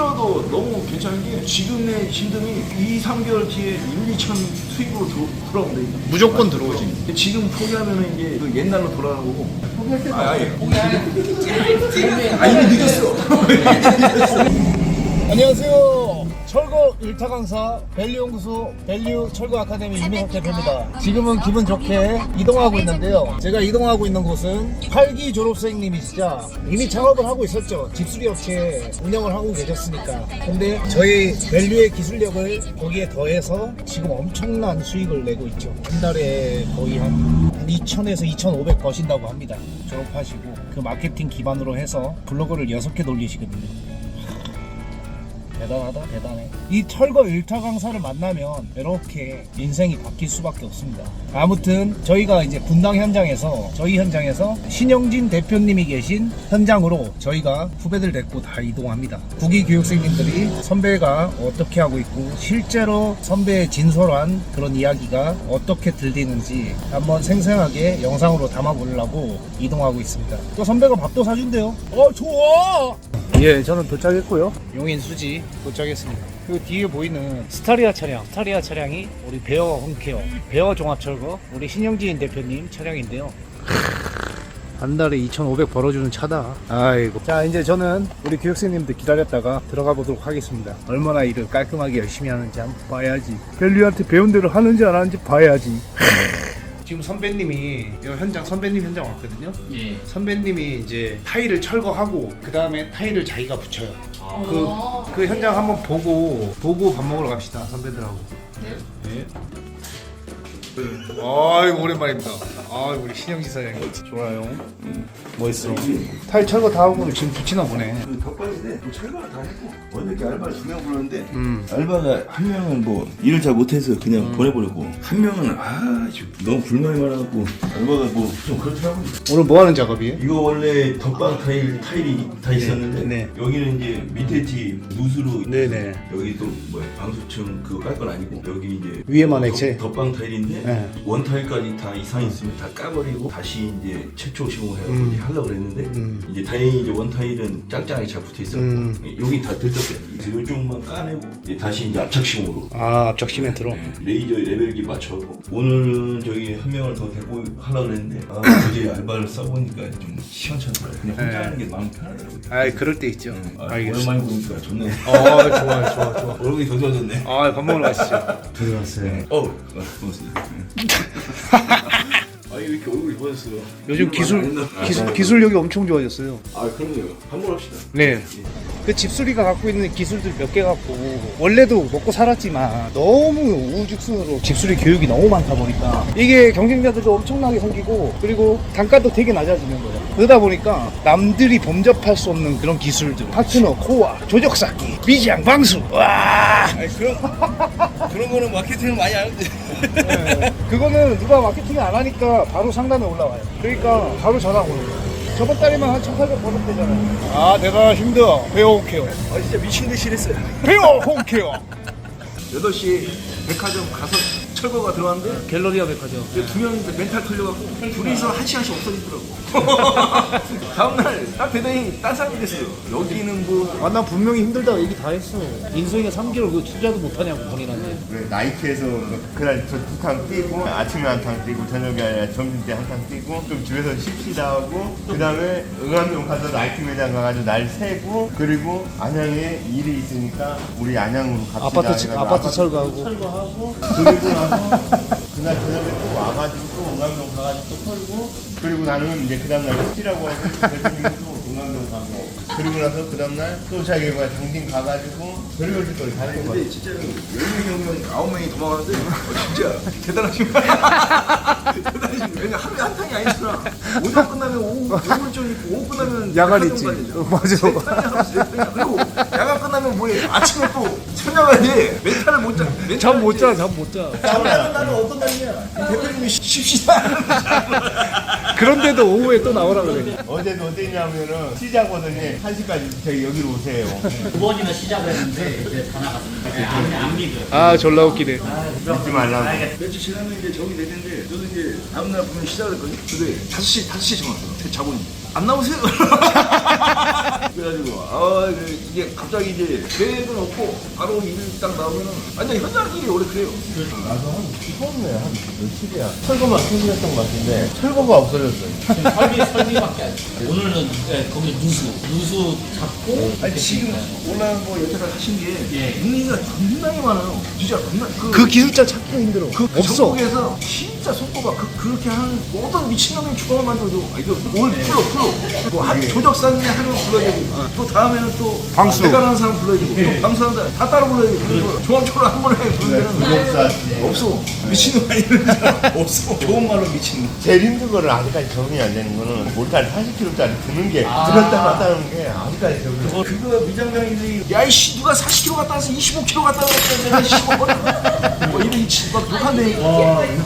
힘들어도 너무 괜찮은 게 지금의 힘듦이 2, 3개월 뒤에 1, 2천 수입으로 도, 돌아오면 돼. 무조건 들어오지. 지금 포기하면은 이제 그 옛날로 돌아가는 거고. 포기할 때 아, 아예. 아, 이미 늦었어. 안녕하세요. 철거 일타 강사 밸류 연구소 밸류 철거 아카데미 이민석 대표입니다. 지금은 기분 좋게 이동하고 있는데요. 제가 이동하고 있는 곳은 8기 졸업생님이시자 이미 창업을 하고 있었죠. 집수리 업체 운영을 하고 계셨으니까. 근데 저희 밸류의 기술력을 거기에 더해서 지금 엄청난 수익을 내고 있죠. 한 달에 거의 한, 한 2,000에서 2,500 버신다고 합니다. 졸업하시고 그 마케팅 기반으로 해서 블로그를 6개 돌리시거든요. 대단하다 대단해. 이 철거 일타 강사를 만나면 이렇게 인생이 바뀔 수밖에 없습니다. 아무튼 저희가 이제 분당 현장에서 저희 현장에서 신영진 대표님이 계신 현장으로 저희가 후배들 데리고 다 이동합니다. 국위 교육생님들이 선배가 어떻게 하고 있고 실제로 선배의 진솔한 그런 이야기가 어떻게 들리는지 한번 생생하게 영상으로 담아보려고 이동하고 있습니다. 또 선배가 밥도 사준대요. 어 좋아! 예, 저는 도착했고요. 용인 수지 도착했습니다. 그 뒤에 보이는 스타리아 차량, 스타리아 차량이 우리 베어 홈케어, 베어 종합철거, 우리 신영진 대표님 차량인데요. 한 달에 2,500 벌어주는 차다. 아이고. 자, 이제 저는 우리 교육생님들 기다렸다가 들어가 보도록 하겠습니다. 얼마나 일을 깔끔하게 열심히 하는지 한번 봐야지. 벨류한테 배운 대로 하는지 안 하는지 봐야지. 지금 선배님이 이 현장 선배님 현장 왔거든요. 예. 선배님이 이제 타일을 철거하고 그 다음에 타일을 자기가 붙여요. 그, 그 현장 한번 보고 보고 밥 먹으러 갑시다 선배들하고. 네. 아이고 오랜만입니다. 아 우리 신영지 사장님 좋아요. 멋있어. 타일 철거 다 하고 지금 붙이나 보네. 그 덕발인데 뭐 철거를 다 했고 어저께 알바를 두명 부르는데 음. 알바가 한 명은 뭐 일을 잘 못해서 그냥 보내버렸고 한 명은 아 지금 너무 불만이 많아갖고 알바가 뭐 좀 그렇더라고요 오늘 뭐 하는 작업이에요? 이거 원래 덧방 타일 타일이 다 있었는데 네. 여기는 이제 밑에 티 누수로 네네. 여기 또 뭐야 방수층 그거 깔 건 아니고 여기 이제 위에만 액체? 덧- 덧방 타일인데 네. 원 타일까지 다 이상 있으면 다 까버리고 다시 이제 최초 시공을 해서 음. 이제 하려고 그랬는데 음. 이제 다행히 이제 원 타일은 짱짱하게 잘 붙어 있었고 음. 여기 다 들떴어요. 그래서 이쪽만 까내고 이제 다시 이제 압착 시공으로 아 압착 시멘트로. 레이저 레벨기 맞춰고 오늘은 저기 한 명을 더 데리고 하려고 그랬는데 아, 어제 알바를 써보니까 좀 시원찮더라고요. 그냥 혼자 네. 하는 게 마음 편하더라고요. 아 그럴 때 있죠. 아, 알겠습니다. 오랜만에 보니까 좋네. 어 좋아요 좋아 좋아. 얼굴이 더 좋아졌네. 아밥 먹으러 가시죠. 들어왔어요. 어, 아, 고맙습니다. ハハハハ! 아, 왜 이렇게 얼굴이 좋아졌어요? 요즘 기술? 기술 기술력이 엄청 좋아졌어요. 아, 그럼요. 한번 합시다. 네. 그 집수리가 갖고 있는 기술들 몇 개 갖고 원래도 먹고 살았지만 너무 우후죽순으로 집수리 교육이 너무 많다 보니까 이게 경쟁자들도 엄청나게 생기고 그리고 단가도 되게 낮아지는 거예요. 그러다 보니까 남들이 범접할 수 없는 그런 기술들 파트너, 코어, 조적삭기, 미지양 방수 와 그런 그런 거는 마케팅을 많이 하는데. 네. 그거는 누가 마케팅 안 하니까 바로 상단에 올라와요. 그러니까 바로 전화 오는 거예요. 저번 달에만 한 1,800 벌었대잖아요. 아, 내가 힘들어. 배워 홈케어. 아 진짜 미친 듯이 일했어요. 배워 홈케어. 8시 백화점 가서 철거가 들어왔는데 갤러리아 백화점. 이제 두 명이 멘탈 털려갖고 둘이서 한 시간씩 없어지더라고. 다음날 딱 대단히 딴 사람이 됐어요. 여기는 뭐 아, 난 분명히 힘들다고 얘기 다 했어. 인수인계 3개월 그 투자도 못하냐고, 본인한테. 그 나이키에서 그날 저 두 탕 뛰고 아침에 한 탕 뛰고 저녁에 아니라 점심 때 한 탕 뛰고 좀 집에서 쉽시다 하고 그 다음에 응암동 가서 나이키 매장 가가지고 날 세고 그리고 안양에 일이 있으니까 우리 안양으로 갑시다 아파트, 치- 해가지고 아파트 철거하고. 철거하고 그리고 나서 그날 저녁에 또 와가지고 또 응암동 가가지고 또 털고 그리고 나는 이제 그 다음날 휴지라고 해서 대표님이 또 응암동 가고 그리고 나서 그 다음날 또 자기 뭐야 당진 가가지고 별별 짓거리 다 했던 거야 근데 진짜 10명이 오면 9명이 도망가는데 어, 진짜 대단하신 거야. 왜냐 하루에 한 탕이 아니잖아. 오전 끝나면 오후 오후전 있고 오후 끝나면 야간 있지. 어, 맞아. 그리고 뭐해 아침에 또 천양을 해 멘탈을 못못 자. 잠못 자, 잠 못 자. 잠자는 날은 어떤 날이냐? 대표님이 쉽시다. 그런데도 오후에 또 나오라 그래. 어제도 어땠냐면은 시작 오더니 1시까지 저희 여기로 오세요. 두 번이나 시작을 했는데 이제 다 나갔습니다. 안, 안 믿어요. 아, 졸라 웃기네. 믿지 말라고. 며칠 지나면 이제 저기 됐는데 저도 이제 다음날 보면 시작을 했거든요. 근데 5시, 5시에 전화 왔어. 제 자본이. 안 나오세요? 그래가지고, 아, 그 이게 갑자기 이제 계획은 없고, 바로 일딱 나오면은, 완전 현장 일이 오래 그래요. 나도 한 처음에 한 며칠이야. 철거만 생겼던 것 같은데 철거가 없어졌어요. 지금 설비, 설비밖에 안 돼요. 오늘은 네, 거기 누수, 누수 잡고 아니, 지금 올라간 거 여태까지 하신 게, 예. 문의가 굉장히 많아요. 진짜 겁나, 그, 그 기술자 찾기가 힘들어. 그 없어. 전국에서 진짜 속도가 그, 그렇게 하는 모든 미친놈의 주방을 만들어도 아, 이거 올 프로 프로 또한 조적사님이 하는 거 불러야 되고 또 다음에는 또 방수. 대단한 사람 불러야 되고 또 방수하는 사람 다 따로 불러야 되고 그리고 종합초를 한 번에 부르면 무겁사지. 없어. 미친놈 아니는 사람 없어. 좋은 말로 미친놈. 제일 힘든 거는 아직까지 적응이 안 되는 거는 몰타를 40kg짜리 드는 게 들었다 놨다 하는 게 아직까지 적응이 안 돼. 그거 미장장이들이 야이씨 누가 40kg 갔다 와서 25kg 갔다 왔는데 내가 15kg 뭐 이런 막 욕한다니까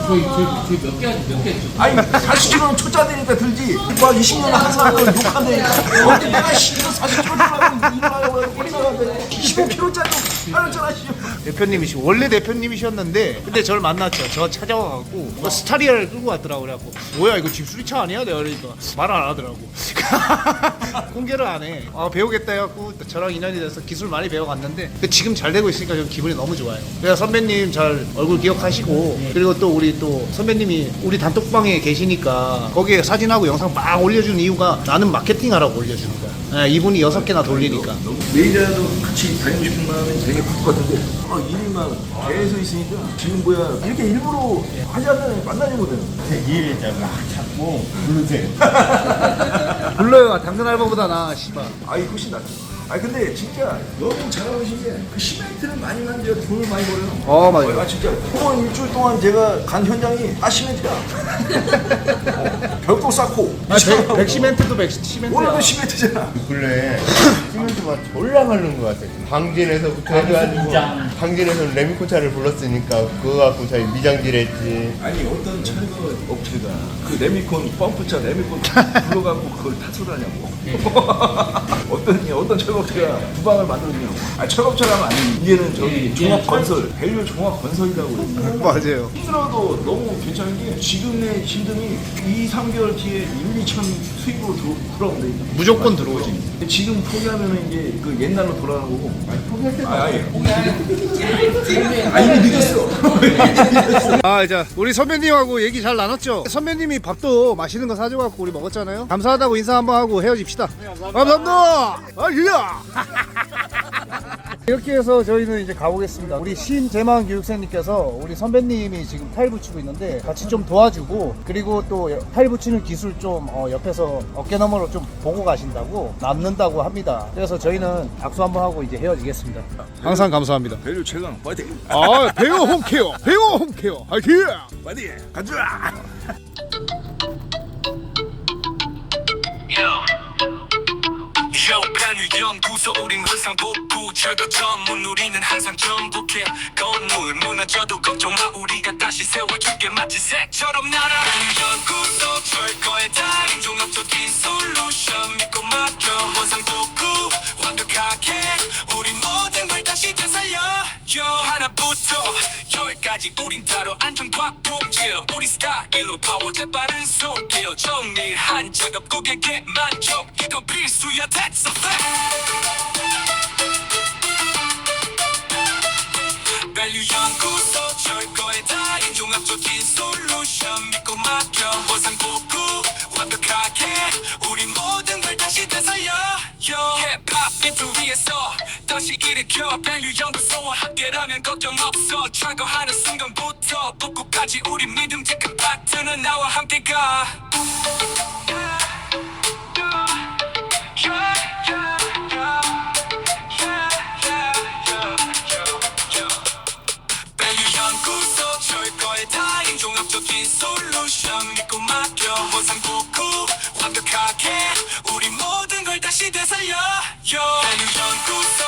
저희, 저희, 저희 몇 개, 몇개 했죠? 아니 40kg는 초짜 되니까 들지 뭐 20년 한 사람은 욕한다니까 어디 내가 10kg 40kg 들어가면 일어나려고 해서 꼬리 나가는데 25kg짜리 하는잖아 씨. 대표님이시 원래 대표님이셨는데 근데 저를 만났죠. 저 찾아와갖고 뭐 스타리아를 끌고 왔더라고 그래갖고 뭐야 이거 집수리차 아니야? 내가 그러니까 말 안 하더라고. 공개를 안 해. 아 배우겠다 해갖고 저랑 인연이 돼서 기술 많이 배워갔는데 근데 지금 잘 되고 있으니까 좀 기분이 너무 좋아요. 그래서 선배님 잘 얼굴 기억하시고 그리고 또 우리 또 선배님이 우리 단톡방에 계시니까 거기에 사진하고 영상 막 올려주는 이유가 나는 마케팅하라고 올려주는 거야. 예, 이분이 여섯 개나 돌리니까. 메이저도 같이 다니고 싶은 마음이 되게 클 것 같은데 아, 일만 계속 있으니까 지금 뭐야 이렇게 일부러 하지 않는 만나지 못해요 일 이제 막 찾고 부르세요. 불러요. 당근 알바보다 나 씨발. 아이 훨씬 낫죠 아 근데 진짜 너무 잘하신 게그 시멘트를 많이 만들어 돈을 많이 벌어요. 어, 맞아요. 아 진짜. 이번 일주일 동안 제가 간 현장이 다 시멘트야. 어, 벽도 쌓고. 아, 백, 백시멘트도 백시멘트야. 오늘도 시멘트잖아. 근래 시멘트가 졸라 마른 것 같아요. 방진에서부터 해가지고 미장. 방진에서 레미코차를 불렀으니까 그거 갖고 저희 미장질했지. 아니 어떤 철거 업체가 그 레미콘 펌프차 레미콘 불러갖고 그걸 탓을 하냐고 어떤 어떤 철거 업체가 주방을 만들었냐고 아 철거 업체가 하면 아니 이게는 저기 종합 건설 밸류 종합 건설이라고 그래요 맞아요. 힘들어도 너무 괜찮은 게 지금의 힘듦이 2, 3개월 뒤에 1, 2천 수입으로 들어, 들어오면 돼 무조건 들어오지. 지금 포기하면 은 이제 그 옛날로 돌아가는 거고 아니 포기할 때도 아니 아 이미 늦었어 아, 이제 우리 선배님하고 얘기 잘 나눴죠? 선배님이 밥도 맛있는 거 사줘갖고 우리 먹었잖아요. 감사하다고 인사 한번 하고 헤어집시다. 감사합니다. 아, 예. 이렇게 해서 저희는 이제 가보겠습니다. 우리 신재만 교육생님께서 우리 선배님이 지금 타일 붙이고 있는데 같이 좀 도와주고 그리고 또 타일 붙이는 기술 좀 어, 옆에서 어깨 너머로 좀 보고 가신다고 남는다고 합니다. 그래서 저희는 악수 한번 하고 이제 헤어지겠습니다. 항상 감사합니다. 밸류 최강 파이팅 아, 배우 홈케어, 배우 홈케어, 화이팅! 파이팅 가자 편유 연구소 우린 항상 복구 철거 전문 우리는 항상 정복해. 건물 무너져도 걱정 마. 우리가 다시 세워줄게. 마치 새처럼 날아 파워 재빠른 손길 정리한 작업 고객의 만족. 이건 필수야 that's a fact. 밸류 연구소 철거의 달인 종합적인 솔루션 믿고 맡겨. 보상 복구 완벽하게 우린 모든 걸 다시 되살려. 힙합 비트 위에서 다시 일으켜. 밸류 연구소와 함께라면 걱정 없어. 철거하는 순간부터 복구 까지 우리 믿음직한 파트는 나와 함께 가. 솔루션 믿고 맡겨 원상 복구 완벽하게 우리 모든 걸 다시 되살려. 밸류 연구소